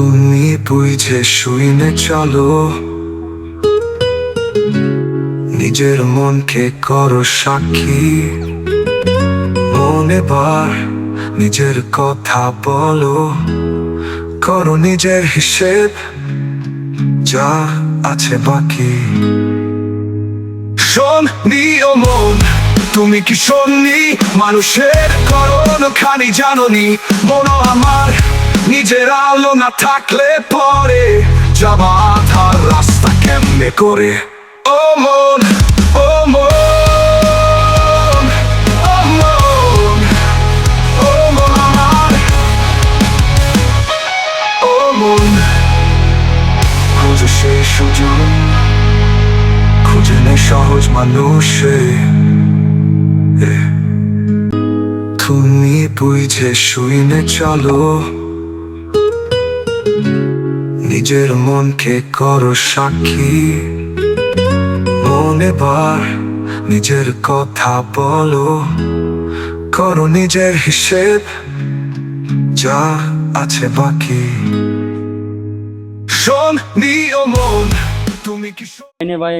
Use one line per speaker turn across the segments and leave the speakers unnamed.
তুমি বুঝে শুইনে চলো। নিজের মনকে করো সাক্ষী। মনে বার নিজের কথা বলো। করো নিজের হিসেব, যা আছে বাকি। শোন নিয়মন তুমি কি শোননি মানুষের করণ খানি জাননি। মনো আমার নিজের আলো না থাকলে পরে যাবা আধার রাস্তা কেমনে করে? ও মন ও মন সহজ মানুষে। তুমি বুঝে শুইনে চলো। নিজের মনকে করো সাক্ষী। মনে বার নিজের কথা বলো। করো নিজের হিসেব যা আছে বাকি। শোন নিয়মন তুমি কি শোন
ভাই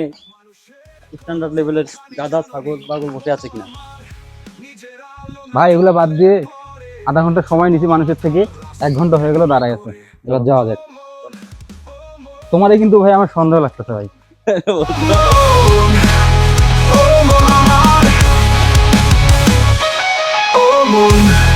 স্ট্যান্ডার্ড লেভেলের ছাগল পাগল বসে আছে কিনা?
ভাই এগুলো বাদ দিয়ে আধা ঘণ্টা সময় নিছি মানুষের থেকে। এক ঘণ্টা হয়ে গেল দাঁড়ায় আছে। এবার যাওয়া যাক। তোমারই কিন্তু ভাই আমার সন্দেহ লাগতেছে ভাই
Oh.